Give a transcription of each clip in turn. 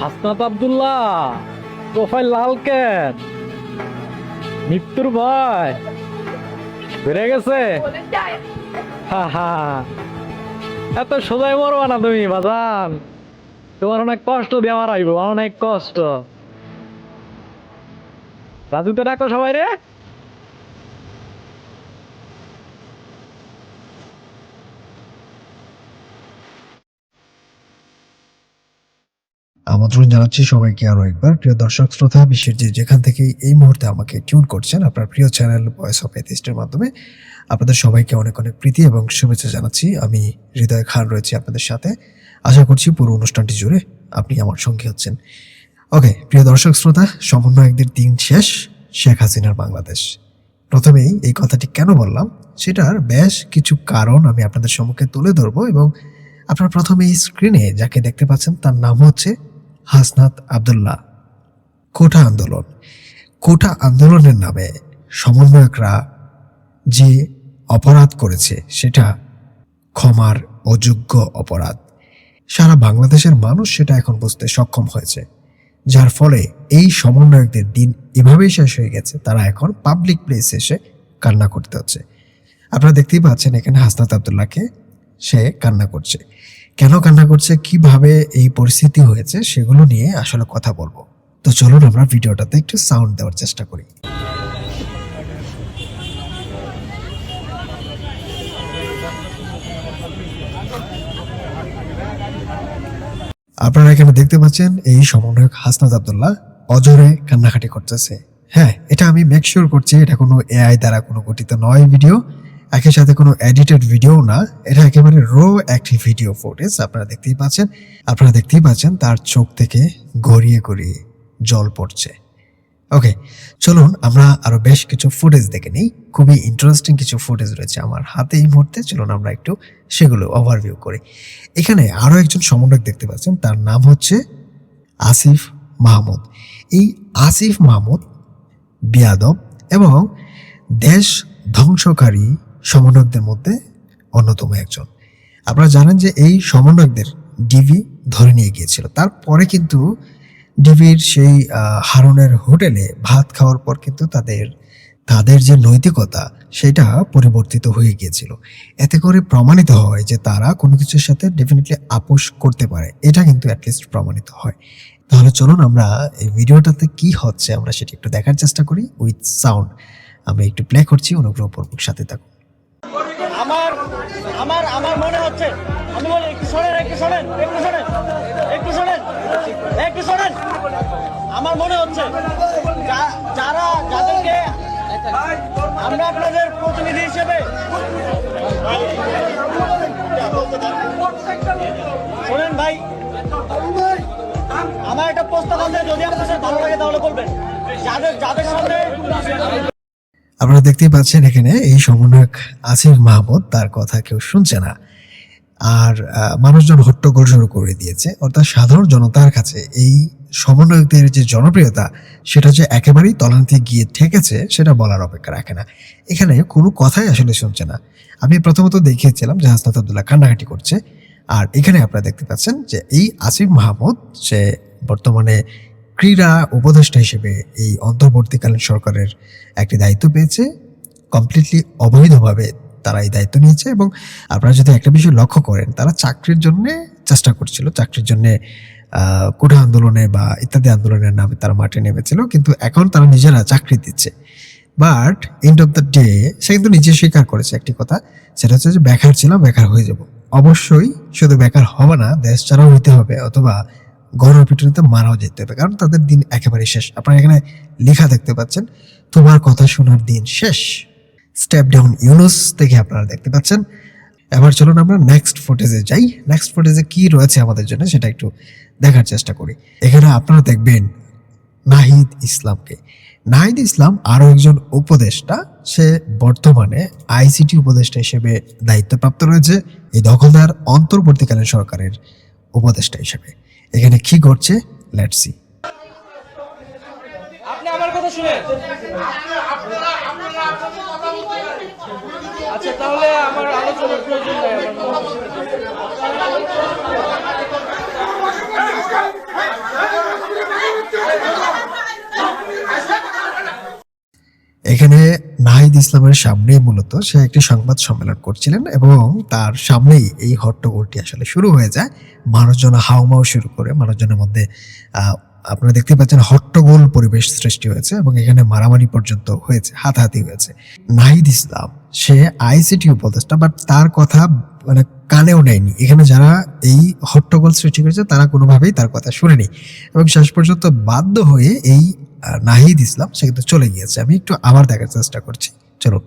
Hasnat Abdullah profile লাল কেন? মৃত্যুর ভয়। বেড়ে গেছে। হা হা। এত সোজাই মরবা না তুমি, বাজান। তোমার অনেক কষ্ট দিয়ে আমার আইব অনেক কষ্ট। রাজুতে ডাকো সবাই রে। আমন্ত্রণ জানাচ্ছি সবাইকে আরও একবার। প্রিয় দর্শক, শ্রোতা, বিশ্বের যে যেখান থেকে এই মুহূর্তে আমাকে টিউন করছেন, আপনার প্রিয় চ্যানেল ভয়েস অফ এথিস্টের মাধ্যমে আপনাদের সবাইকে অনেক অনেক প্রীতি এবং শুভেচ্ছা জানাচ্ছি। আমি হৃদয় খান রয়েছি আপনাদের সাথে। আশা করছি পুরো অনুষ্ঠানটি জুড়ে আপনি আমার সঙ্গে হচ্ছেন। ওকে প্রিয় দর্শক, শ্রোতা সমন্বয়কদের দিন শেষ, শেখ হাসিনার বাংলাদেশ। প্রথমেই এই কথাটি কেন বললাম? সেটার বেশ কিছু কারণ আমি আপনাদের সম্মুখে তুলে ধরবো এবং আপনারা প্রথমে এই স্ক্রিনে যাকে দেখতে পাচ্ছেন তার নাম হচ্ছে হাসনাত আব্দুল্লাহ। কোটা আন্দোলন। কোটা আন্দোলনের নামে সমন্বয়করা যে অপরাধ করেছে, সেটা ক্ষমার অযোগ্য অপরাধ। সারা বাংলাদেশের মানুষ সেটা এখন বুঝতে সক্ষম হয়েছে। যার ফলে এই সমন্বয়কদের দিন এভাবেই শেষ হয়ে গেছে, তারা এখন পাবলিক প্লেস এসে কান্না করতে হচ্ছে। আপনারা দেখতেই পাচ্ছেন এখানে হাসনাত আবদুল্লাহকে সে কান্না করছে। কেন কান্না করছে, কীভাবে এই পরিস্থিতি হয়েছে, সেগুলো নিয়ে আসলে কথা বলব। তো চলুন আমরা ভিডিওটাতে একটু সাউন্ড দেওয়ার চেষ্টা করি। আপনারা এখানে দেখতে পাচ্ছেন, এই সমন্বয়ক হাসনাত আবদুল্লাহ অজরে কান্নাকাটি করতেছে। হ্যাঁ এটা আমি মেক শিওর করছি, এটা কোনো এআই দ্বারা কোনো গঠিত নয় ভিডিও একই সাথে কোনো এডিটেড ভিডিও না, এটা একেবারে রো একটি ভিডিও ফুটেজ আপনারা দেখতেই পাচ্ছেন। আপনারা দেখতেই পাচ্ছেন তার চোখ থেকে গড়িয়ে গড়িয়ে জল পড়ছে। ওকে চলুন আমরা আরও বেশ কিছু ফুটেজ দেখে নিই। খুবই ইন্টারেস্টিং কিছু ফুটেজ রয়েছে আমার হাতে এই মুহূর্তে। চলুন আমরা একটু সেগুলো ওভারভিউ করি। এখানে আরও একজন সমন্বয়ক দেখতে পাচ্ছেন, তার নাম হচ্ছে আসিফ মাহমুদ। এই আসিফ মাহমুদ বিয়াদব এবং দেশ ধ্বংসকারী সমন্বয়কদের মধ্যে অন্যতম একজন। আপনারা জানেন যে এই সমন্বয়কদের ডিবি ধরে নিয়ে গিয়েছিল। তারপরে কিন্তু ডিবির সেই হারনের হোটেলে ভাত খাওয়ার পর কিন্তু তাদের তাদের যে নৈতিকতা, সেটা পরিবর্তিত হয়ে গিয়েছিল। এতে করে প্রমাণিত হয় যে তারা কোনো কিছুর সাথে ডেফিনেটলি আপোষ করতে পারে। এটা কিন্তু অ্যাটলিস্ট প্রমাণিত হয়। তাহলে চলুন আমরা এই ভিডিওটাতে কি হচ্ছে আমরা সেটা একটু দেখার চেষ্টা করি। উইথ সাউন্ড আমি একটু প্লে করছি অনুগ্রহপূর্বক সাথে থাকুন। আমার আমার মনে হচ্ছে। আমি বলি, একটু শোনেন একটু শোনেন একটু শোনেন একটু শোনেন একটু শোনেন আমার মনে হচ্ছে যারা, যাদেরকে আমরা আপনাদের প্রতিনিধি হিসেবে শোনেন ভাই, আমার একটা প্রস্তাব আছে, যদি আপনার সাথে ভালো লাগে তাহলে বলবেন যাদের যাদের সাথে আপনারা দেখতেই পাচ্ছেন এখানে এই সমন্বয়ক আসিফ মাহমুদ, তার কথা কেউ শুনছে না। আর মানুষজন হট্টগোল শুরু করে দিয়েছে। অর্থাৎ সাধারণ জনতার কাছে এই সমন্বয়কদের যে জনপ্রিয়তা, সেটা যে একেবারেই তলানিতে গিয়ে ঠেকেছে, সেটা বলার অপেক্ষা রাখে না। এখানে কোনো কথাই আসলে শুনছে না। আমি প্রথমত দেখিয়েছিলাম যে হাসনাত আবদুল্লাহ কান্নাকাটি করছে। আর এখানে আপনারা দেখতে পাচ্ছেন যে এই আসিফ মাহমুদ, সে বর্তমানে ক্রীড়া উপদেষ্টা হিসেবে এই অন্তর্বর্তীকালীন সরকারের একটি দায়িত্ব পেয়েছে। কমপ্লিটলি অবৈধভাবে তারা এই দায়িত্ব নিয়েছে এবং আপনারা যদি একটা বিষয় লক্ষ্য করেন, তারা চাকরির জন্য চেষ্টা করছিল, চাকরির জন্য কোঠা আন্দোলনে বা ইত্যাদি আন্দোলনের নামে তারা মাঠে নেমেছিল, কিন্তু এখন তারা নিজেরা চাকরি দিচ্ছে। But end of the day সে কিন্তু নিজে স্বীকার করেছে একটি কথা, সেটা হচ্ছে যে বেকার ছিলাম বেকার হয়ে যাব। অবশ্যই শুধু বেকার হবে না, দেশ ছাড়াও হইতে হবে, অথবা গণপিটুনিতে মারাও যেতে হবে কারণ তাদের দিন একেবারে শেষ। আপনারা এখানে লেখা দেখতে পাচ্ছেন, তোমার কথা শোনার দিন শেষ। স্টেপ ডাউন ইউনুস থেকে আপনারা দেখতে পাচ্ছেন। এবার চলুন আমরা নেক্সট ফুটেজে যাই। নেক্সট ফুটেজে কি রয়েছে আমাদের জন্য সেটা একটু দেখার চেষ্টা করি। এখানে আপনারা দেখবেন নাহিদ ইসলামকে। নাহিদ ইসলাম আরও একজন উপদেষ্টা। সে বর্তমানে আইসিটি উপদেষ্টা হিসেবে দায়িত্বপ্রাপ্ত রয়েছে। এই দখলদার অন্তর্বর্তীকালীন সরকারের উপদেষ্টা হিসেবে। এখানে কি ঘটছে? লেটস সি আপনি আমার কথা শুনেন। আচ্ছা তাহলে আমার আলোচনার প্রয়োজন নাই এখানে নাহিদ ইসলামের সামনেই মূলত সে একটি সংবাদ সম্মেলন করছিলেন এবং তার সামনেই এই হট্টগোলটি আসলে শুরু হয়ে যায়। মানুষজন হাওমাও শুরু করে, মানুষজনের মধ্যে আপনারা দেখতে পাচ্ছেন হট্টগোল পরিবেশ সৃষ্টি হয়েছে এবং এখানে মারামারি পর্যন্ত হয়েছে, হাতাহাতি হয়েছে। নাহিদ ইসলাম, সে আইসিটি উপদেষ্টা বাট তার কথা মানে কানেও নেয়নি। এখানে যারা এই হট্টগোল সৃষ্টি করেছে, তারা কোনোভাবেই তার কথা শুনেনি। এবং শেষ পর্যন্ত বাধ্য হয়ে এই নাহিদ ইসলাম সে কিন্তু চলে গিয়েছে। আমি একটু আবার দেখার চেষ্টা করছি। চলুন।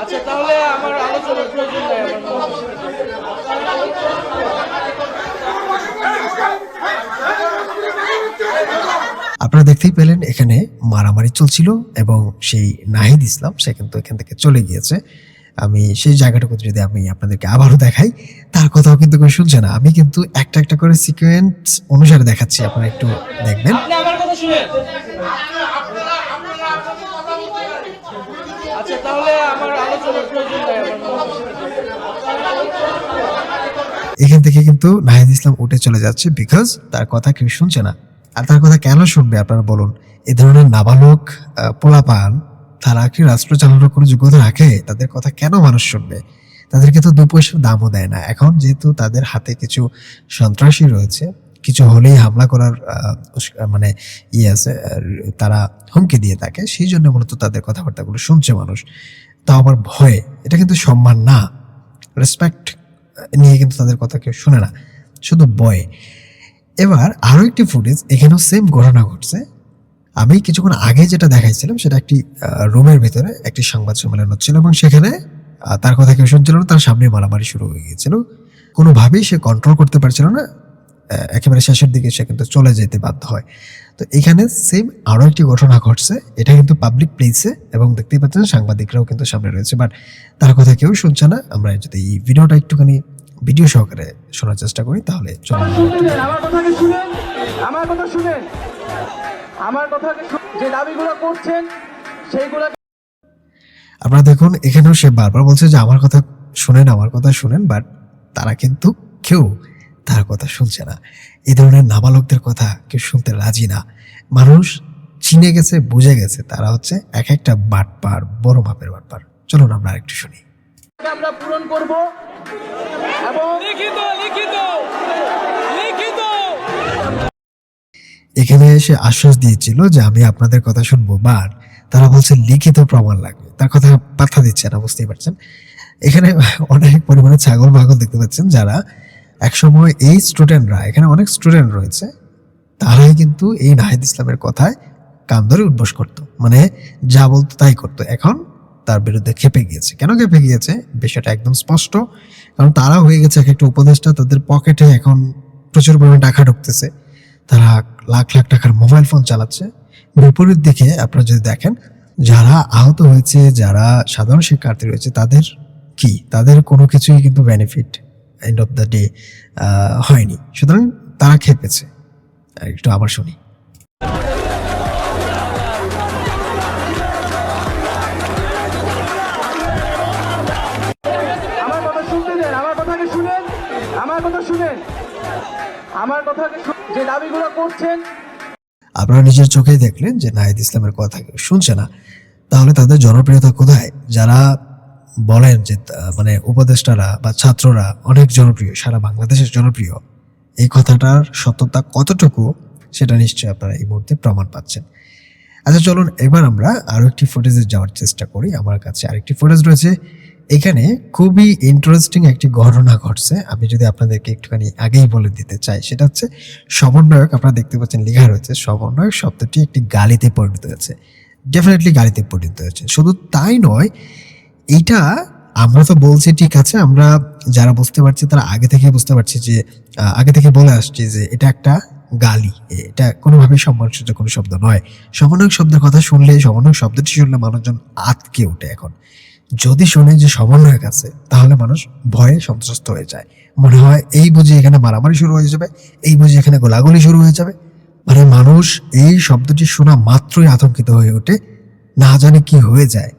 আচ্ছা তাহলে আমার আলোচনার প্রয়োজন নাই আমার। আপনারা দেখতেই পেলেন এখানে মারামারি চলছিল এবং সেই নাহিদ ইসলাম সে কিন্তু এখান থেকে চলে গিয়েছে। আমি সেই জায়গাটুকু যদি আমি আপনাদেরকে আবারও দেখাই তার কথাও কিন্তু কেউ শুনছে না। আমি কিন্তু একটা একটা করে সিকোয়েন্স অনুসারে দেখাচ্ছি আপনারা একটু দেখবেন। আচ্ছা তাহলে আমার আলোচনার প্রয়োজন নাই আমার। এখান থেকে কিন্তু নাহিদ ইসলাম উঠে চলে যাচ্ছে বিকজ তার কথা কেউ শুনছে না। আর তার কথা কেন শুনবে আপনারা বলুন? এ ধরনের নাবালক পোলাপান তারা কি রাষ্ট্র চালানোর কোনো যোগ্যতা রাখে? তাদের কথা কেন মানুষ শুনবে? তাদেরকে তো দু পয়সার দামও দেয় না। এখন যেহেতু তাদের হাতে কিছু সন্ত্রাসী রয়েছে, কিছু হলেই হামলা করার মানে ইয়ে আছে তারা হুমকি দিয়ে থাকে, সেই জন্য মূলত তাদের কথাবার্তাগুলো শুনছে মানুষ। তাও আবার ভয়ে। এটা কিন্তু সম্মান না। রেসপেক্ট নিয়ে কিন্তু তাদের কথা কেউ শুনে না। শুধু বয়ে এবার আরও একটি ফুটেজ এখানেও সেম ঘটনা ঘটছে। আমি কিছুক্ষণ আগে যেটা দেখাইছিলাম, সেটা একটি রুমের ভিতরে একটি সংবাদ সম্মেলন হচ্ছিল এবং সেখানে তার কথা কেউ শুনছিল না, তার সামনে মারামারি শুরু হয়ে গিয়েছিল। কোনোভাবেই সে কন্ট্রোল করতে পারছিল না একেবারে শেষের দিকে সে কিন্তু চলে যেতে বাধ্য হয়। তো এখানে সেম আরও একটি ঘটনা ঘটছে, এটা কিন্তু পাবলিক প্লেসে এবং দেখতেই পাচ্ছেন সাংবাদিকরাও কিন্তু সামনে রয়েছে বাট তার কথা কেউ শুনছে না। আমরা যদি এই ভিডিওটা একটুখানি ভিডিও সহকারে শোনার চেষ্টা করি, তাহলে চলুন। আমার কথাকে শুনেন, আমার কথা শুনেন। আমার কথাকে শু- যে দাবিগুলো করছেন সেইগুলো আপনারা দেখুন এখানেও সে বারবার বলছে যে আমার কথা শুনেন আমার কথা শুনেন বাট তারা কিন্তু কেউ তার কথা শুনছে না। এই ধরনের নাবালকদের কথা কেউ শুনতে রাজি না। মানুষ চিনে গেছে বুঝে গেছে তারা হচ্ছে এক একটা বাটপার বড় মাপের বাটপার। চলুন আমরা আরেকটু শুনি। আমরা পূরণ করব এবং লিখিত লিখিত। এখানে এসে আশ্বাস দিয়েছিল যে আমি আপনাদের কথা শুনব, বাট তারা বলছে লিখিত প্রমাণ লাগবে। তার কথা পাত্তা দিচ্ছে না, বুঝতেই পারছেন? এখানে অনেক পরিমাণে ছাগল পাগল দেখতে পাচ্ছেন যারা একসময় এই স্টুডেন্টরা, এখানে অনেক স্টুডেন্ট রয়েছে, তারাই কিন্তু এই নাহিদ ইসলামের কথায় কান ধরে উদ্বোস করতো। মানে যা বলতো তাই করতো। এখন তার বিরুদ্ধে খেপে গিয়েছে। কেন খেপে গিয়েছে? বিষয়টা একদম স্পষ্ট। কারণ তারা হয়ে গেছে এক একটা উপদেষ্টা, তাদের পকেটে এখন প্রচুর পরিমাণে টাকা ঢুকতেছে। তারা লাখ লাখ টাকার মোবাইল ফোন চালাচ্ছে। বিপরীত দিকে আপনারা যদি দেখেন, যারা আহত হয়েছে, যারা সাধারণ শিক্ষার্থী রয়েছে, তাদের কি? তাদের কোনো কিছুই কিন্তু benefit end of the day হয়নি। সুতরাং তারা খেপেছে একটু আবার শুনি। আমার কথাকে শু- যে দাবিগুলো করছেন। আপনারা নিজের চোখেই দেখলেন যে নাহিদ ইসলামের কথা শুনছে না। তাহলে তাদের জনপ্রিয়তা কোথায়? যারা বলেন যে মানে উপদেষ্টারা বা ছাত্ররা অনেক জনপ্রিয়, সারা বাংলাদেশের জনপ্রিয়, এই কথাটার সত্যতা কতটুকু সেটা নিশ্চয়ই আপনারা এই মুহূর্তে প্রমাণ পাচ্ছেন। আচ্ছা চলুন এবার আমরা আরও একটি ফুটেজে যাওয়ার চেষ্টা করি। আমার কাছে আরেকটি ফুটেজ রয়েছে। এখানে খুবই ইন্টারেস্টিং একটি ঘটনা ঘটছে। আমি যদি আপনাদেরকে একটুখানি আগেই বলে দিতে চাই, সেটা হচ্ছে সমন্বয়ক, আপনারা দেখতে পাচ্ছেন লেখা রয়েছে, সমন্বয়ক শব্দটি একটি গালিতে পরিণত হয়েছে। ডেফিনেটলি গালিতে পরিণত হয়েছে। শুধু তাই নয়, এইটা আমরা তো বলছি ঠিক আছে, আমরা যারা বুঝতে পারছি তারা আগে থেকে বুঝতে পারছি যে আগে থেকে বলে আসছি যে এটা একটা গালি। এটা কোনোভাবেই সম্মানসূচক কোনো শব্দ নয়। সমন্বয়ক শব্দের কথা শুনলে, সমন্বয়ক শব্দটি শুনলে মানুষজন আতকে ওঠে এখন। যদি শোনে যে সমন্বয়ক আছে তাহলে মানুষ ভয়ে সন্ত্রস্ত হয়ে যায়। মনে হয় এই বুঝি এখানে মারামারি শুরু হয়ে যাবে, এই বুঝি এখানে গোলাগুলি শুরু হয়ে যাবে। মানে মানুষ এই শব্দটি শোনা মাত্রই আতঙ্কিত হয়ে ওঠে, না জানে কি হয়ে যায়।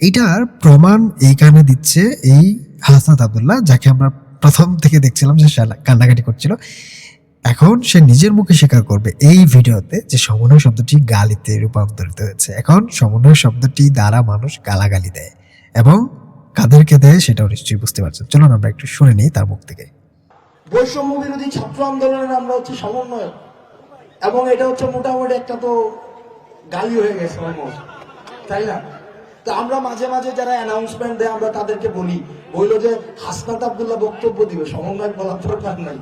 এটার প্রমাণ এই এইখানে দিচ্ছে এই হাসনাত আবদুল্লাহ, যাকে আমরা প্রথম থেকে দেখছিলাম যে কান্নাকাটি করছিল। এখন সে নিজের মুখে স্বীকার করবে এই ভিডিওতে যে সমন্বয় শব্দটি গালিতে রূপান্তরিত হয়েছে। এখন সমন্বয় শব্দটি দ্বারা মানুষ গালাগালি দেয়। এবং কাদেরকে দেয় সেটাও নিশ্চয়ই বুঝতে পারছেন। চলুন আমরা একটু শুনে নিই তার মুখ থেকে। বৈষম্য বিরোধী ছাত্র আন্দোলনের আমরা হচ্ছে সমন্বয় এবং এটা হচ্ছে মোটামুটি একটা তো গালি হয়ে গেছে তাই না? তো আমরা মাঝে মাঝে যারা অ্যানাউন্সমেন্ট দেয় আমরা তাদেরকে বলি। বলল যে হাসনাত আবদুল্লাহ বক্তব্য দিবে। সমন্বয় বলার দরকার নাই।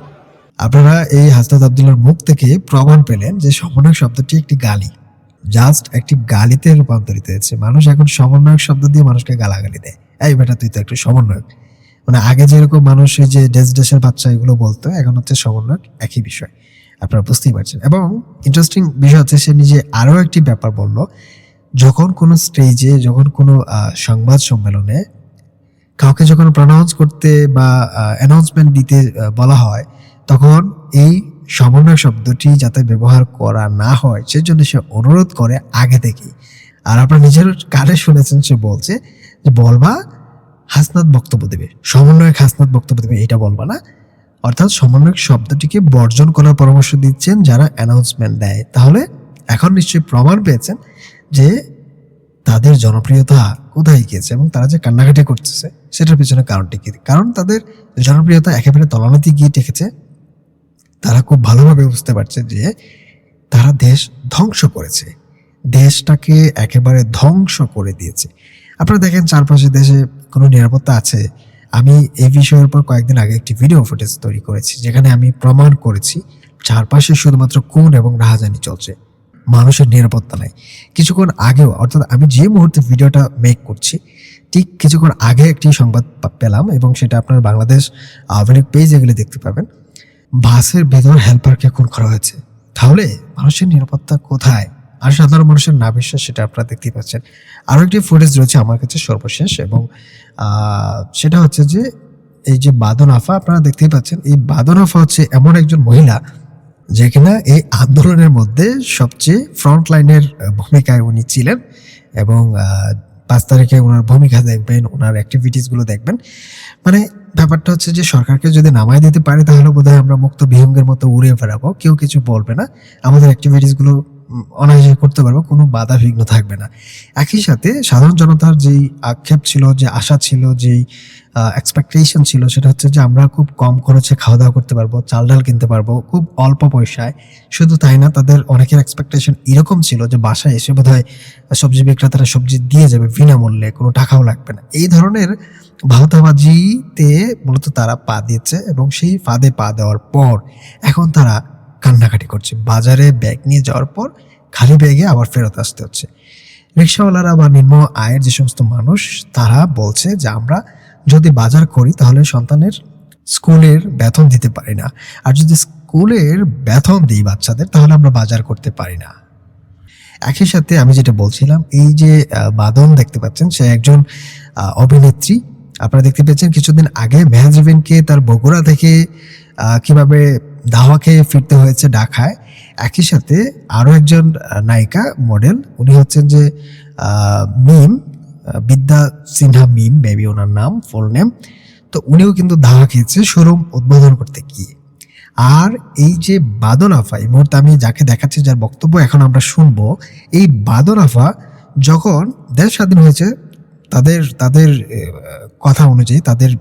আপনারা এই হাসনাত আবদুল্লার মুখ থেকে প্রমাণ পেলেন যে সমন্বয়ক শব্দটি একটি গালি। জাস্ট একটি গালিতে রূপান্তরিত হয়েছে। মানুষ এখন সমন্বয়ক শব্দ দিয়ে মানুষকে গালাগালি দেয়। এই বেটা, তুই তো একটু সমন্বয়ক। মানে আগে যেরকম মানুষ যে দেশ দেশের বাচ্চা এগুলো বলতো, এখন হচ্ছে সমন্বয়ক একই বিষয়। আপনারা বুঝতেই পারছেন। এবং ইন্টারেস্টিং বিষয় হচ্ছে, সে নিজে আরও একটি ব্যাপার বলল, যখন কোনো স্টেজে যখন কোনো সংবাদ সম্মেলনে কাউকে যখন প্রনাউন্স করতে বা অ্যানাউন্সমেন্ট দিতে বলা হয়, তখন এই সমন্বয় শব্দটি যাতে ব্যবহার করা না হয়, সেজন্য সে অনুরোধ করে আগে থেকেই। আর আপনার নিজের কানে শুনেছেন, সে বলছে যে, বলবা, হাসনাত বক্তব্য দেবে। সমন্বয়ক হাসনাত বক্তব্য দেবে, এটা বলবা না। অর্থাৎ সমন্বয়ক শব্দটিকে বর্জন করার পরামর্শ দিচ্ছেন যারা অ্যানাউন্সমেন্ট দেয়। তাহলে এখন নিশ্চয়ই প্রমাণ পেয়েছেন যে তাদের জনপ্রিয়তা কোথায় গিয়েছে এবং তারা যে কান্নাকাটি করতেছে, সেটার পিছনে কারণটি কি? কারণ তাদের জনপ্রিয়তা একেবারে তলানিতে গিয়ে ঠেকেছে। তারা খুব ভালোভাবে বুঝতে পারছে যে তারা দেশ ধ্বংস করেছে। দেশটাকে একেবারে ধ্বংস করে দিয়েছে। আপনারা দেখেন চারপাশে দেশে কোনো নিরাপত্তা আছে। আমি এই বিষয়ের উপর কয়েকদিন আগে একটি ভিডিও ফুটেজ তৈরি করেছি, যেখানে আমি প্রমাণ করেছি চারপাশে শুধুমাত্র কোন এবং রাহাজানি চলছে। মানুষের নিরাপত্তা নাই। কিছুক্ষণ আগেও, অর্থাৎ আমি যে মুহূর্তে ভিডিওটা মেক করছি, ঠিক কিছুক্ষণ আগে একটি সংবাদ পেলাম এবং সেটা আপনার বাংলাদেশ, আওয়ামী লীগ পেজ এগুলি দেখতে পাবেন। বাসের ভেতর হেল্পারকে খুন করা হয়েছে। তাহলে মানুষের নিরাপত্তা কোথায়? আর সাধারণ মানুষের না বিশ্বাস, সেটা আপনারা দেখতেই পাচ্ছেন। আরও একটি ফুটেজ রয়েছে আমার কাছে সর্বশেষ এবং সেটা হচ্ছে যে, এই যে বাদন আফা, আপনারা দেখতেই পাচ্ছেন, এই বাদন আফা হচ্ছে এমন একজন মহিলা যে কিনা এই আন্দোলনের মধ্যে সবচেয়ে ফ্রন্ট লাইনের ভূমিকায় উনি ছিলেন এবং পাঁচ তারিখে ওনার ভূমিকা দেখবেন, ওনার অ্যাক্টিভিটিসগুলো দেখবেন। মানে ব্যাপারটা হচ্ছে যে, সরকারকে যদি নামায় দিতে পারে, তাহলে বোধহয় আমরা মুক্ত বিহঙ্গের মতো উড়ে বেড়াবো। কেউ কিছু বলবে না। আমাদের অ্যাক্টিভিটিসগুলো অনায়াসে করতে পারব, কোনো বাধা বিঘ্ন থাকবে না। একই সাথে সাধারণ জনতার যেই আক্ষেপ ছিল, যে আশা ছিল, যেই এক্সপেকটেশন ছিল, সেটা হচ্ছে যে আমরা খুব কম খরচে খাওয়া দাওয়া করতে পারব চাল ডাল কিনতে পারব, খুব অল্প পয়সায়। শুধু তাই না, তাদের অনেকের এক্সপেকটেশন এরকম ছিল যে বাসায় এসে বোধ হয় সবজি বিক্রেতারা সবজি দিয়ে যাবে বিনামূল্যে, কোনো টাকাও লাগবে না। এই ধরনের ভাওতাবাজিতে মূলত তারা পা দিয়েছে এবং সেই ফাঁদে পা দেওয়ার পর এখন তারা কান্নাকাটি করছে। বাজারে ব্যাগ নিয়ে যাওয়ার পর খালি ব্যাগে আবার ফেরত আসতে হচ্ছে। রিক্সাওয়ালারা বা নিম্ন আয়ের যে সমস্ত মানুষ তারা বলছে যে আমরা যদি বাজার করি তাহলে সন্তানের স্কুলের বেতন দিতে পারি না। আর যদি স্কুলের বেতন দিই বাচ্চাদের তাহলে আমরা বাজার করতে পারি না। একই সাথে আমি যেটা বলছিলাম এই যে বাদন দেখতে পাচ্ছেন সে একজন অভিনেত্রী। আপনারা দেখতে পেয়েছেন কিছুদিন আগে মেহাজিবিনকে তার বগুড়া থেকে আহ, কীভাবে খেয়ে ফিরতে হয়েছে ঢাকায়। একই সাথে আরও একজন নায়িকা মডেল উনি হচ্ছেন যে মিম বিদ্যা সিনহা মিম মেবি ওনার নাম ফুল নেম তো উনিও কিন্তু ধাওয়া খেয়েছে শোরুম উদ্বোধন করতে গিয়ে। আর এই যে বাদন আফা, এই মুহূর্তে আমি যাকে দেখাচ্ছি যার বক্তব্য এখন আমরা শুনব, এই বাদন আফা যখন দেশ স্বাধীন হয়েছে, তাদের তাদের কথা অনুযায়ী, তাদের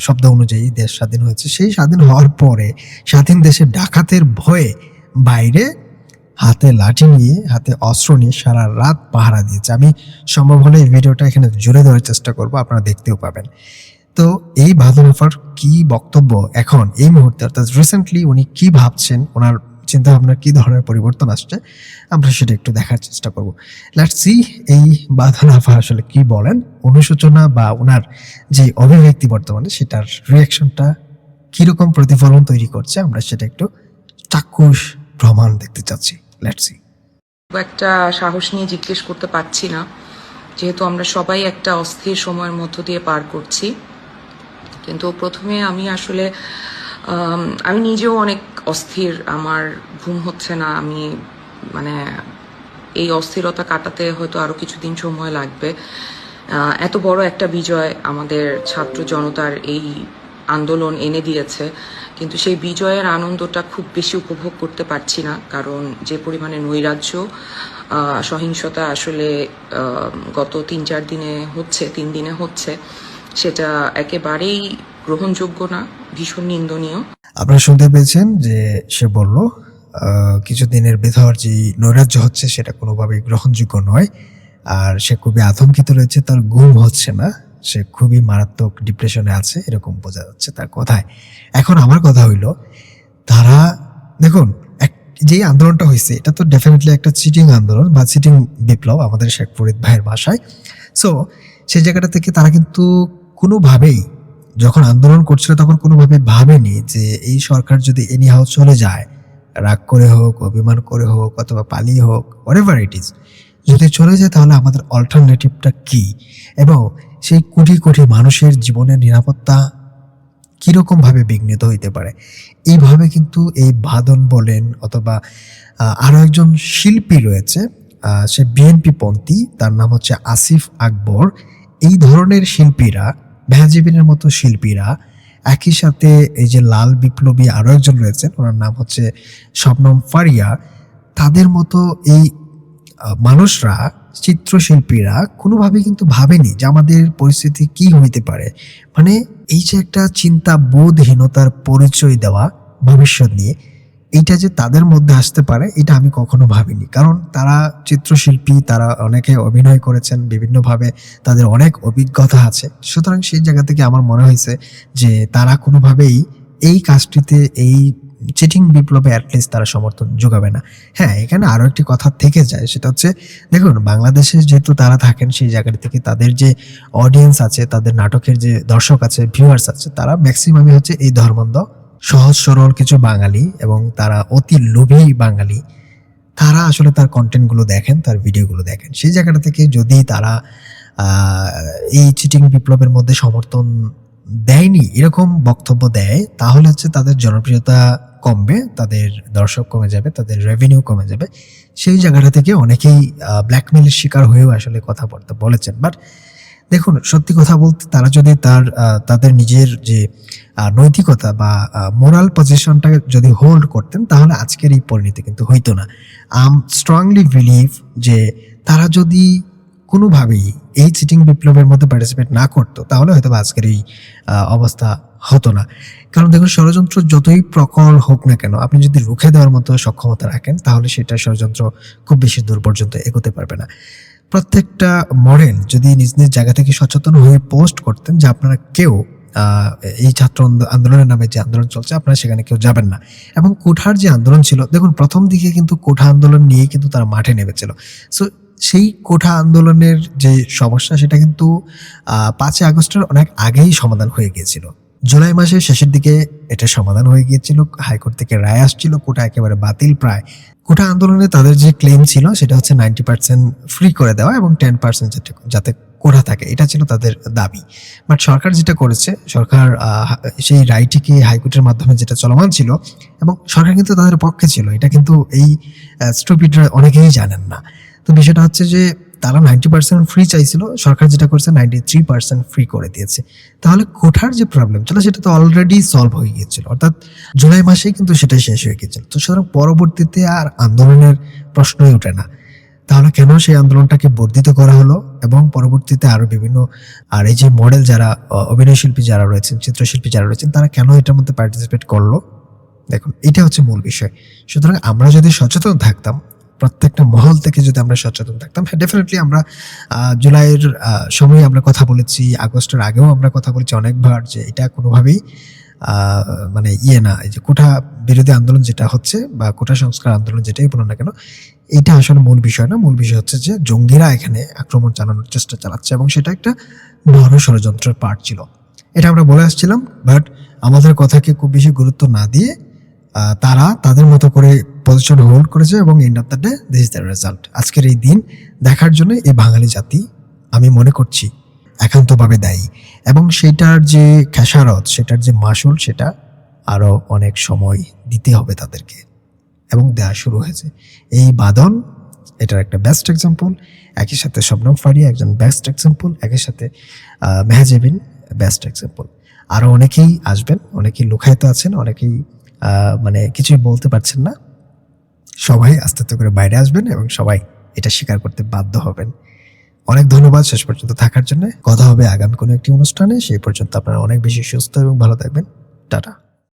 শব্দ অনুযায়ী দেশ স্বাধীন হয়েছে। সেই স্বাধীন হওয়ার পরে স্বাধীন দেশে ডাকাতের ভয়ে বাইরে হাতে লাঠি নিয়ে, হাতে অস্ত্র নিয়ে সারা রাত পাহারা দিয়েছে। আমি সম্ভব হলে এই ভিডিওটা এখানে জুড়ে দেওয়ার চেষ্টা করব, আপনারা দেখতেও পাবেন। তো এই বাদনাফার কি বক্তব্য এখন, এই মুহূর্তে? অর্থাৎ রিসেন্টলি উনি কি ভাবছেন? ওনার চিন্তা ভাবনার কি ধরনের পরিবর্তন আসছে, আমরা সেটা একটু দেখার চেষ্টা করব। লেটস সি এই বাদনাফা আসলে কি বলেন, অনুশোচনা বা ওনার যে অভিব্যক্তি বর্তমানে সেটার রিয়াকশনটা কীরকম প্রতিফলন তৈরি করছে, আমরা সেটা একটু চাক্ষুষ প্রমাণ দেখতে চাচ্ছি। লেটস সি একটা সাহস নিয়ে জিজ্ঞেস করতে পারছি না, যেহেতু আমরা সবাই একটা অস্থির সময়ের মধ্য দিয়ে পার করছি। কিন্তু প্রথমে আমি আসলে আম, নিজেও অনেক অস্থির আমার ঘুম হচ্ছে না আমি মানে এই অস্থিরতা কাটাতে হয়তো আরও কিছুদিন সময় লাগবে। এত বড় একটা বিজয় আমাদের ছাত্র জনতার এই আন্দোলন এনে দিয়েছে কিন্তু সেই বিজয়ের আনন্দটা খুব বেশি উপভোগ করতে পারছি না কারণ যে পরিমাণে নৈরাজ্য সহিংসতা আসলে গত তিন চার দিনে হচ্ছে তিন দিনে হচ্ছে সেটা একেবারেই গ্রহণযোগ্য না, ভীষণ নিন্দনীয়। আপনারা শুনতে পেয়েছেন যে সে বলল কিছুদিনের ভেতর যে নৈরাজ্য হচ্ছে সেটা কোনোভাবেই গ্রহণযোগ্য নয়, আর সে খুবই আতঙ্কিত রয়েছে, তার ঘুম হচ্ছে না, সে খুবই মারাত্মক ডিপ্রেশনে আছে, এরকম বোঝা যাচ্ছে তার কথায়। এখন আমার কথা হইল, তারা, দেখুন, এক যে আন্দোলনটা হয়েছে এটা তো ডেফিনেটলি একটা চিটিং আন্দোলন বা চিটিং বিপ্লব আমাদের শেখ ফরিদ ভাইয়ের ভাষায় সো সেই জায়গাটা থেকে তারা কিন্তু কোনোভাবেই যখন আন্দোলন করছিল তখন কোনোভাবে ভাবেনি যে এই সরকার যদি এনিহাও চলে যায় রাগ করে হোক অভিমান করে হোক অথবা পালিয়ে হোক হোয়াট ইট ইজ যদি চলে যায় তাহলে আমাদের অল্টারনেটিভটা কি? এবং সেই কোটি কোটি মানুষের জীবনের নিরাপত্তা কীরকমভাবে বিঘ্নিত হইতে পারে? এইভাবে কিন্তু এই বাদন বলেন অথবা আহ, আরও একজন শিল্পী রয়েছে সে বিএনপি পন্থী তার নাম হচ্ছে আসিফ আকবর। এই ধরনের শিল্পীরা ভ্যাজিবিনের মতো শিল্পীরা একই সাথে এই যে লাল বিপ্লবী আরও একজন রয়েছেন, ওনার নাম হচ্ছে শবনম ফারিয়া। তাদের মতো এই মানুষরা, চিত্রশিল্পীরা কোনোভাবে কিন্তু ভাবেনি যে আমাদের পরিস্থিতি কি হইতে পারে। মানে এই যে একটা চিন্তা বোধহীনতার পরিচয় দেওয়া ভবিষ্যৎ নিয়ে এইটা যে তাদের মধ্যে আসতে পারে, এটা আমি কখনো ভাবিনি। কারণ তারা চিত্রশিল্পী, তারা অনেকে অভিনয় করেছেন, বিভিন্নভাবে তাদের অনেক অভিজ্ঞতা আছে। সুতরাং সেই জায়গা থেকে আমার মনে হয়েছে যে তারা কোনোভাবেই এই কাজটিতে, এই চিটিং বিপ্লবে অ্যাটলিস্ট তারা সমর্থন যোগাবে না। হ্যাঁ এখানে আরও একটি কথা থেকে যায়, সেটা হচ্ছে, দেখুন, বাংলাদেশে যেহেতু তারা থাকেন, সেই জায়গাটি থেকে তাদের যে অডিয়েন্স আছে, তাদের নাটকের যে দর্শক আছে ভিউয়ার্স আছে, তারা ম্যাক্সিমামই হচ্ছে এই ধর্মন্দ সহজ সরল কিছু বাঙালি এবং তারা অতি লোভী বাঙালি, তারা আসলে তার কন্টেন্টগুলো দেখেন, তার ভিডিওগুলো দেখেন। সেই জায়গাটা থেকে যদি তারা এই চিটিং বিপ্লবের মধ্যে সমর্থন দেয়নি, এরকম বক্তব্য দেয়, তাহলে হচ্ছে তাদের জনপ্রিয়তা কমবে, তাদের দর্শক কমে যাবে, তাদের রেভিনিউ কমে যাবে। সেই জায়গাটা থেকে অনেকেই ব্ল্যাকমেলের শিকার হয়েও আসলে কথাবার্তা বলেছেন। বাট দেখুন, সত্যি কথা বলতে তারা যদি তার তাদের নিজের যে নৈতিকতা বা মোরাল পজিশনটা যদি হোল্ড করতেন, তাহলে আজকের এই পরিণতি কিন্তু হইতো না। আম স্ট্রংলি বিলিভ যে তারা যদি কোনোভাবেই এই চিটিং বিপ্লবের মধ্যে পার্টিসিপেট না করতো, তাহলে হয়তো আজকের এই অবস্থা হতো না। কারণ দেখুন, ষড়যন্ত্র যতই প্রকল হোক না কেন, আপনি যদি রুখে দেওয়ার মতো সক্ষমতা রাখেন, তাহলে সেটা ষড়যন্ত্র খুব বেশি দূর পর্যন্ত এগোতে পারবে না। প্রত্যেকটা মডেল যদি নিজ নিজ জায়গা থেকে সচেতন হয়ে পোস্ট করতেন যে আপনারা কেউ এই ছাত্র আন্দোলনের নামে যে আন্দোলন চলছে, আপনারা সেখানে কেউ যাবেন না। এবং কোঠার যে আন্দোলন ছিল, দেখুন প্রথম দিকে কিন্তু কোঠা আন্দোলন নিয়ে কিন্তু তারা মাঠে নেমেছিল। সো, সেই কোঠা আন্দোলনের যে সমস্যা, সেটা কিন্তু পাঁচই আগস্টের অনেক আগেই সমাধান হয়ে গিয়েছিল। জুলাই মাসের শেষের দিকে এটা সমাধান হয়ে গিয়েছিল, হাইকোর্ট থেকে রায় আসছিল কোটা একেবারে বাতিল প্রায়। কোটা আন্দোলনে তাদের যে ক্লেম ছিল, সেটা হচ্ছে নাইনটি পার্সেন্ট ফ্রি করে দেওয়া এবং টেন পার্সেন্ট যাতে কোটা থাকে। এটা ছিল তাদের দাবি। বাট সরকার যেটা করেছে, সরকার সেই রাইটিকে হাইকোর্টের মাধ্যমে যেটা চলমান ছিল এবং সরকার কিন্তু তাদের পক্ষে ছিল। এটা কিন্তু এই স্টুপিডরা অনেকেই জানেন না। তো বিষয়টা হচ্ছে যে তারা নাইনটি পার্সেন্ট ফ্রি চাইছিল সরকার যেটা করেছে নাইনটি থ্রি পার্সেন্ট ফ্রি করে দিয়েছে। তাহলে কোঠার যে প্রবলেম ছিল সেটা তো অলরেডি সলভ হয়ে গিয়েছিল। অর্থাৎ জুলাই মাসেই কিন্তু সেটা শেষ হয়ে গিয়েছিল। তো সুতরাং পরবর্তীতে আর আন্দোলনের প্রশ্নই ওঠে না। তাহলে কেন সেই আন্দোলনটাকে বর্ধিত করা হলো এবং পরবর্তীতে আরও বিভিন্ন আর এই যে মডেল যারা আহ, অভিনয় শিল্পী যারা রয়েছেন চিত্রশিল্পী যারা রয়েছেন তারা কেন এটার মধ্যে পার্টিসিপেট করল? দেখুন এটা হচ্ছে মূল বিষয়। সুতরাং আমরা যদি সচেতন থাকতাম প্রত্যেকটা মহল থেকে যদি আমরা সচেতন থাকতাম হ্যাঁ ডেফিনেটলি আমরা জুলাইয়ের সময় আমরা কথা বলেছি, আগস্টের আগেও আমরা কথা বলেছি অনেকবার যে এটা কোনোভাবেই মানে ইয়ে না, এই যে কোঠা বিরোধী আন্দোলন যেটা হচ্ছে বা কোঠা সংস্কার আন্দোলন যেটাই বলুন না কেন, এটা আসলে মূল বিষয় না। মূল বিষয় হচ্ছে যে জঙ্গিরা এখানে আক্রমণ চালানোর চেষ্টা চালাচ্ছে এবং সেটা একটা বড় ষড়যন্ত্রের পার্ট ছিল। এটা আমরা বলে আসছিলাম বাট আমাদের কথাকে খুব বেশি গুরুত্ব না দিয়ে তারা তাদের মতো করে পজিশন হোল্ড করেছে এবং end of the day this the result আজকের এই দিন দেখার জন্য এই বাঙালি জাতি, আমি মনে করছি, একান্তভাবে দায়ী। এবং সেটার যে খেসারত, সেটার যে মাসুল, সেটা আরও অনেক সময় দিতে হবে তাদেরকে। এবং দেওয়া শুরু হয়েছে। এই বাদন, এটার একটা বেস্ট এক্সাম্পল একই সাথে শবনম ফারিয়া, একজন বেস্ট এক্সাম্পল একই সাথে মেহাজেবিন বেস্ট এক্সাম্পল আরও অনেকেই আসবেন, অনেকেই লুকায়িত আছেন, অনেকেই মানে কিছুই বলতে পারছেন না। সবাই আস্তে আস্তে করে বাইরে আসবেন এবং সবাই এটা স্বীকার করতে বাধ্য হবেন। অনেক ধন্যবাদ শেষ পর্যন্ত থাকার জন্য। কথা হবে আগামী কোনো একটি অনুষ্ঠানে। সেই পর্যন্ত আপনারা অনেক বেশি সুস্থ এবং ভালো থাকবেন। টাটা।